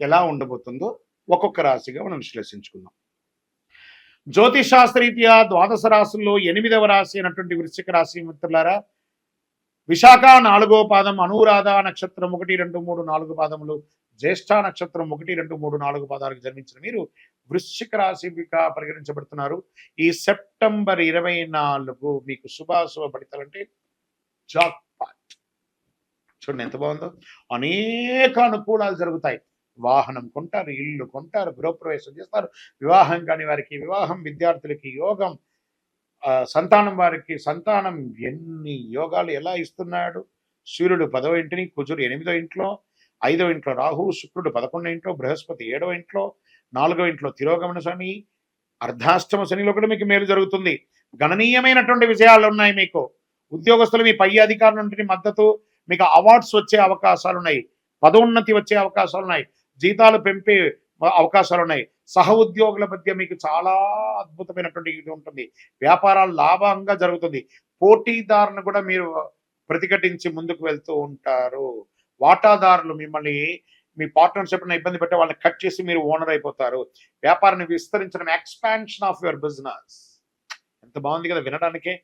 ఎలా ఉండబోతుందో ఒక్కొక్క రాశిగా మనం విశ్లేషించుకుందాం. జ్యోతిషాస్త్రరీత్యా ద్వాదశ రాశుల్లో ఎనిమిదవ రాశి అయినటువంటి వృశ్చిక రాశి మిత్రులారా విశాఖ నాలుగో పాదం అనురాధ నక్షత్రం ఒకటి రెండు మూడు నాలుగు పాదములు జ్యేష్ఠ నక్షత్రం ఒకటి రెండు మూడు నాలుగు పాదాలకు జన్మించిన మీరు వృశ్చిక రాశిగా పరిగణించబడుతున్నారు. ఈ సెప్టెంబర్ ఇరవై నాలుగు మీకు శుభాశుభ ఫలితాలంటే జాక్ పాట్ చూడండి ఎంత బాగుందో. అనేక అనుకూలాలు జరుగుతాయి. వాహనం కొంటారు ఇల్లు కొంటారు గృహప్రవేశం చేస్తారు. వివాహం కాని వారికి వివాహం విద్యార్థులకి యోగం సంతానం వారికి సంతానం ఎన్ని యోగాలు ఎలా ఇస్తున్నాడు? సూర్యుడు పదవ ఇంటిని కుజుడు ఎనిమిదో ఇంట్లో ఐదవ ఇంట్లో రాహు శుక్రుడు పదకొండో ఇంట్లో బృహస్పతి ఏడవ ఇంట్లో నాలుగవ ఇంట్లో తిరోగమన శని అర్ధాష్టమ శనిలో కూడా మీకు మేలు జరుగుతుంది. గణనీయమైనటువంటి విజయాలు ఉన్నాయి మీకు. ఉద్యోగస్తులు మీ పై అధికారుల నుండి మద్దతు మీకు అవార్డ్స్ వచ్చే అవకాశాలు ఉన్నాయి పదోన్నతి వచ్చే అవకాశాలు ఉన్నాయి జీతాలు పెంపే అవకాశాలు ఉన్నాయి సహ ఉద్యోగుల మధ్య మీకు చాలా అద్భుతమైనటువంటి ఇది ఉంటుంది. వ్యాపారాలు లాభంగా జరుగుతుంది. పోటీదారును కూడా మీరు ప్రతిఘటించి ముందుకు వెళ్తూ ఉంటారు. వాటాదారులు మిమ్మల్ని మీ పార్ట్నర్షిప్ ఇబ్బంది పెట్టే వాళ్ళని కట్ చేసి మీరు ఓనర్ అయిపోతారు. వ్యాపారాన్ని విస్తరించడం ఎక్స్పాన్షన్ ఆఫ్ యువర్ బిజినెస్. ఎంత బాగుంది కదా వినడానికే.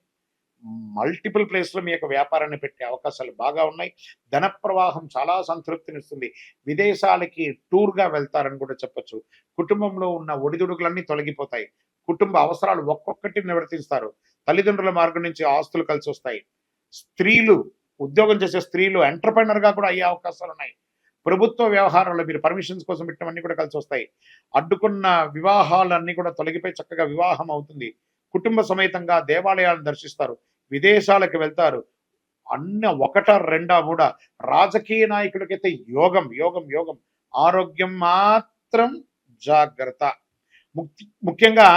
మల్టిపుల్ ప్లేస్లో మీ యొక్క వ్యాపారాన్ని పెట్టే అవకాశాలు బాగా ఉన్నాయి. ధన ప్రవాహం చాలా సంతృప్తినిస్తుంది. విదేశాలకి టూర్గా వెళ్తారని కూడా చెప్పొచ్చు. కుటుంబంలో ఉన్న ఒడిదుడుకులన్నీ తొలగిపోతాయి. కుటుంబ అవసరాలు ఒక్కొక్కటి నివర్తిస్తారు. తల్లిదండ్రుల మార్గం నుంచి ఆస్తులు కలిసి వస్తాయి స్త్రీలు ఉద్యోగం చేసే స్త్రీలు ఎంటర్ప్రైనర్గా కూడా అయ్యే అవకాశాలు ఉన్నాయి. ప్రభుత్వ వ్యవహారాల్లో మీరు పర్మిషన్స్ కోసం పెట్టినవన్నీ కూడా కలిసి వస్తాయి అడ్డుకున్న వివాహాలన్నీ కూడా తొలగిపోయి చక్కగా వివాహం అవుతుంది. కుటుంబ సమేతంగా దేవాలయాలను దర్శిస్తారు. విదేశాలకు వెళ్తారు. అన్న ఒకట రెండా కూడా రాజకీయ నాయకులకైతే యోగం యోగం యోగం. ఆరోగ్యం మాత్రం జాగ్రత్త. ముఖ్యంగా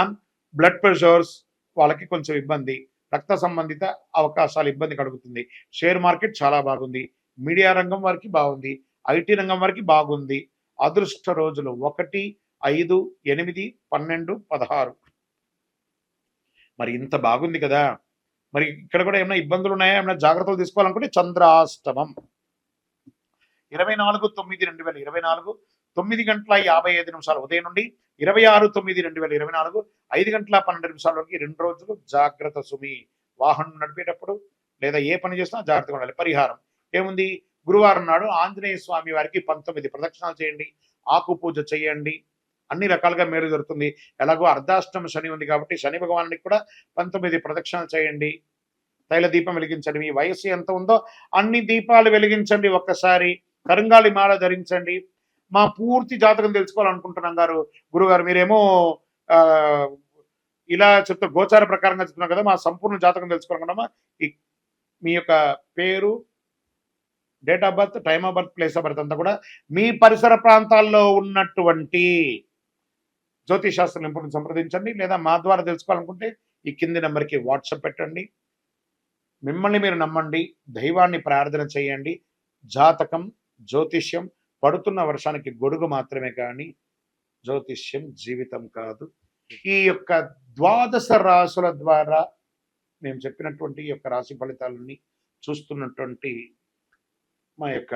బ్లడ్ ప్రెషర్స్ వాళ్ళకి కొంచెం ఇబ్బంది. రక్త సంబంధిత అవకాశాలు ఇబ్బంది కలుగుతుంది. షేర్ మార్కెట్ చాలా బాగుంది. మీడియా రంగం వారికి బాగుంది. ఐటీ రంగం వారికి బాగుంది. అదృష్ట రోజులు ఒకటి ఐదు ఎనిమిది పన్నెండు పదహారు. మరి ఇంత బాగుంది కదా. మరి ఇక్కడ కూడా ఏమైనా ఇబ్బందులు ఉన్నాయా ఏమైనా జాగ్రత్తలు తీసుకోవాలనుకుంటే చంద్రాష్టమం. ఇరవై నాలుగు తొమ్మిది రెండు వేల ఇరవై నాలుగు తొమ్మిది గంటల యాభై ఐదు నిమిషాలు ఉదయం నుండి ఇరవై ఆరు తొమ్మిది రెండు వేల ఇరవై నాలుగు ఐదు గంటల పన్నెండు నిమిషాల వరకు రెండు రోజులు జాగ్రత్త సుమి. వాహనం నడిపేటప్పుడు లేదా ఏ పని చేసినా జాగ్రత్తగా ఉండాలి. పరిహారం. ఏముంది? గురువారం నాడు ఆంజనేయ స్వామి వారికి పంతొమ్మిది ప్రదక్షిణాలు చేయండి. ఆకు పూజ చేయండి. అన్ని రకాలుగా మేలు జరుగుతుంది. ఎలాగో అర్ధాష్టమ శని ఉంది కాబట్టి శని భగవానుడికి కూడా పంతొమ్మిది ప్రదక్షిణలు చేయండి. తైల దీపం వెలిగించండి. మీ వయస్సు ఎంత ఉందో అన్ని దీపాలు వెలిగించండి ఒక్కసారి. కరంగాలి మాల ధరించండి. మా పూర్తి జాతకం తెలుసుకోవాలనుకుంటున్నాం గారు. గురుగారు మీరేమో ఇలా చెప్తే గోచార ప్రకారంగా చెప్తున్నాం కదా మా సంపూర్ణ జాతకం తెలుసుకోవాలనుకున్నామా ఈ మీ యొక్క పేరు date of birth time of birth place of birth అంతా కూడా మీ పరిసర ప్రాంతాల్లో ఉన్నటువంటి శాస్త్ర నిపుణులను సంప్రదించండి. లేదా మా ద్వారా తెలుసుకోవాలనుకుంటే ఈ కింది నెంబర్కి వాట్సాప్ పెట్టండి. మిమ్మల్ని మీరు నమ్మండి. దైవాన్ని ప్రార్థన చేయండి. జాతకం జ్యోతిష్యం పడుతున్న వర్షానికి గొడుగు మాత్రమే కానీ జ్యోతిష్యం జీవితం కాదు. ఈ యొక్క ద్వాదశ రాసుల ద్వారా మేము చెప్పినటువంటి ఈ యొక్క రాశి ఫలితాలని చూస్తున్నటువంటి మా యొక్క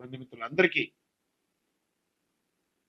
బంధుమిత్రులందరికీ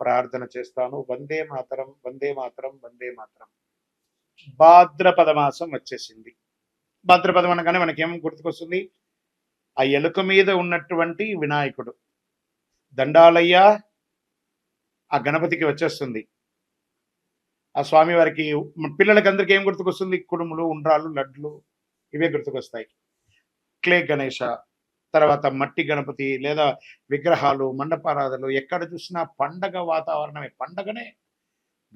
ప్రార్థన చేస్తాను. వందే మాతరం వందే మాతరం వందే మాతరం. భాద్రపద మాసం వచ్చేసింది. భాద్రపదం అనగానే మనకేం గుర్తుకొస్తుంది? ఆ ఎలుక మీద ఉన్నటువంటి వినాయకుడు. దండాలయ్య ఆ గణపతికి వచ్చేస్తుంది. ఆ స్వామి వారికి పిల్లలకి అందరికి ఏం గుర్తుకొస్తుంది? కుడుములు ఉండ్రాళ్ళు లడ్లు ఇవే గుర్తుకొస్తాయి. క్లే గణేష తర్వాత మట్టి గణపతి లేదా విగ్రహాలు మండపారాధనలు ఎక్కడ చూసినా పండగ వాతావరణమే. పండగనే.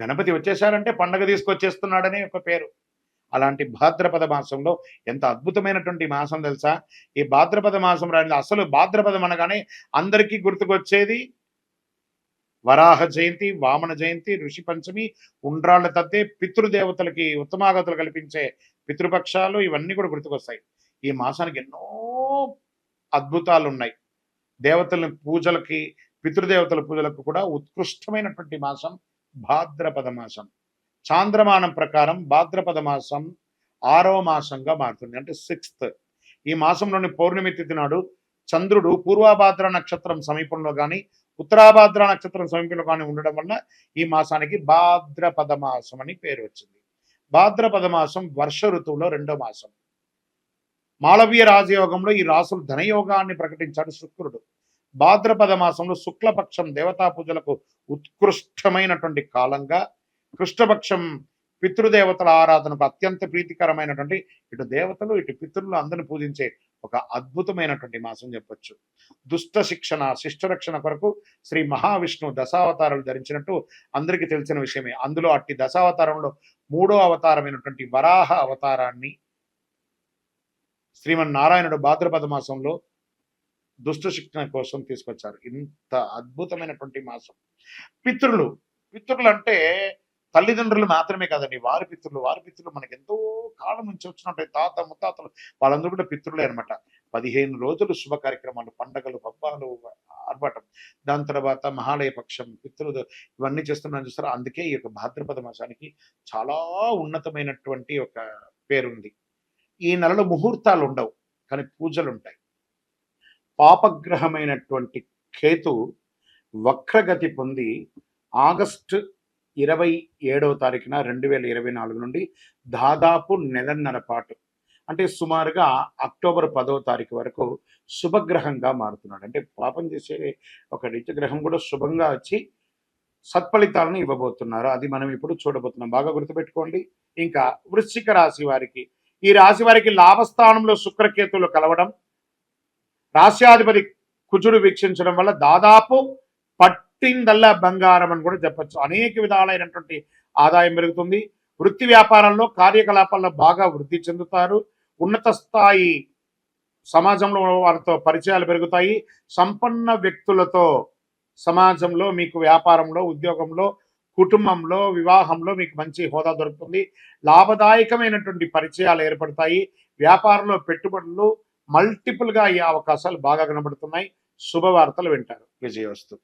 గణపతి వచ్చేసారంటే పండగ తీసుకొచ్చేస్తున్నాడనే ఒక పేరు. అలాంటి భాద్రపద మాసంలో ఎంత అద్భుతమైనటువంటి మాసం తెలుసా? ఈ భాద్రపద మాసం రాని అసలు భాద్రపదం అనగానే అందరికీ గుర్తుకొచ్చేది వరాహ జయంతి వామన జయంతి ఋషి పంచమి ఉండ్రాళ్ళ తద్దే పితృదేవతలకి ఉత్తమాగతులు కల్పించే పితృపక్షాలు ఇవన్నీ కూడా గుర్తుకొస్తాయి. ఈ మాసానికి ఎన్నో అద్భుతాలు ఉన్నాయి దేవతల పూజలకి పితృదేవతల పూజలకు కూడా ఉత్కృష్టమైనటువంటి మాసం భాద్రపద మాసం. చాంద్రమానం ప్రకారం భాద్రపద మాసం ఆరవ మాసంగా మారుతుంది. అంటే సిక్స్త్ ఈ మాసంలోని పౌర్ణమి తిథి నాడు చంద్రుడు పూర్వభాద్ర నక్షత్రం సమీపంలో కానీ ఉత్తరాభాద్ర నక్షత్రం సమీపంలో కానీ ఉండడం వల్ల ఈ మాసానికి భాద్రపద మాసం అని పేరు వచ్చింది. భాద్రపద మాసం వర్ష ఋతువులో రెండో మాసం. మాళవీయ రాజయోగంలో ఈ రాసులు ధనయోగాన్ని ప్రకటించాడు శుక్రుడు. భాద్రపద మాసంలో శుక్లపక్షం దేవతా పూజలకు ఉత్కృష్టమైనటువంటి కాలంగా కృష్ణపక్షం పితృదేవతల ఆరాధనకు అత్యంత ప్రీతికరమైనటువంటి ఇటు దేవతలు ఇటు పితృలు అందరిని పూజించే ఒక అద్భుతమైనటువంటి మాసం చెప్పొచ్చు. దుష్ట శిక్షణ శిష్టరక్షణ కొరకు శ్రీ మహావిష్ణువు దశావతారాలు ధరించినట్టు అందరికీ తెలిసిన విషయమే. అందులో అట్టి దశావతారంలో మూడో అవతారమైనటువంటి వరాహ అవతారాన్ని శ్రీమన్నారాయణుడు భాద్రపద మాసంలో దుష్ట శిక్షణ కోసం తీసుకొచ్చారు. ఇంత అద్భుతమైనటువంటి మాసం. పితృలు పితృలు అంటే తల్లిదండ్రులు మాత్రమే కాదండి. వారి పితృలు వారి పితృలు మనకి ఎంతో కాలం నుంచి వచ్చినట్టు తాత ముత్తాతలు వాళ్ళందరూ కూడా పితృలే అనమాట పదిహేను రోజులు శుభ కార్యక్రమాలు పండగలు పబ్బాలు ఆర్భాటం. దాని తర్వాత మహాలయ పక్షం పితృలు ఇవన్నీ చేస్తున్నాను చూస్తారా. అందుకే ఈ యొక్క భాద్రపద మాసానికి చాలా ఉన్నతమైనటువంటి ఒక పేరుంది. ఈ నెలలో ముహూర్తాలు ఉండవు కానీ పూజలు ఉంటాయి పాపగ్రహమైనటువంటి కేతు వక్రగతి పొంది ఆగస్టు ఇరవై ఏడవ తారీఖున రెండు వేల ఇరవై నాలుగు నుండి దాదాపు నెలన్నర పాటు అంటే సుమారుగా అక్టోబర్ పదవ తారీఖు వరకు శుభగ్రహంగా మారుతున్నాడు. అంటే పాపం చేసే ఒక నిత్యగ్రహం కూడా శుభంగా వచ్చి సత్ఫలితాలను ఇవ్వబోతున్నారు. అది మనం ఇప్పుడు చూడబోతున్నాం. బాగా గుర్తుపెట్టుకోండి. ఇంకా వృశ్చిక రాశి వారికి ఈ రాశి వారికి లాభస్థానంలో శుక్రకేతులు కలవడం రాశ్యాధిపతి కుజుడు వీక్షించడం వల్ల దాదాపు పట్టిందల్లా బంగారం అని కూడా చెప్పచ్చు. అనేక విధాలైనటువంటి ఆదాయం పెరుగుతుంది. వృత్తి వ్యాపారంలో కార్యకలాపాల్లో బాగా వృద్ధి చెందుతారు. ఉన్నత స్థాయి సమాజంలో వారితో పరిచయాలు పెరుగుతాయి. సంపన్న వ్యక్తులతో సమాజంలో మీకు వ్యాపారంలో ఉద్యోగంలో కుటుంబంలో వివాహంలో మీకు మంచి హోదా దొరుకుతుంది. లాభదాయకమైనటువంటి పరిచయాలు ఏర్పడతాయి. వ్యాపారంలో పెట్టుబడులు మల్టిపుల్గా అయ్యే అవకాశాలు బాగా కనబడుతున్నాయి. శుభవార్తలు వింటారు. విజయవస్తు.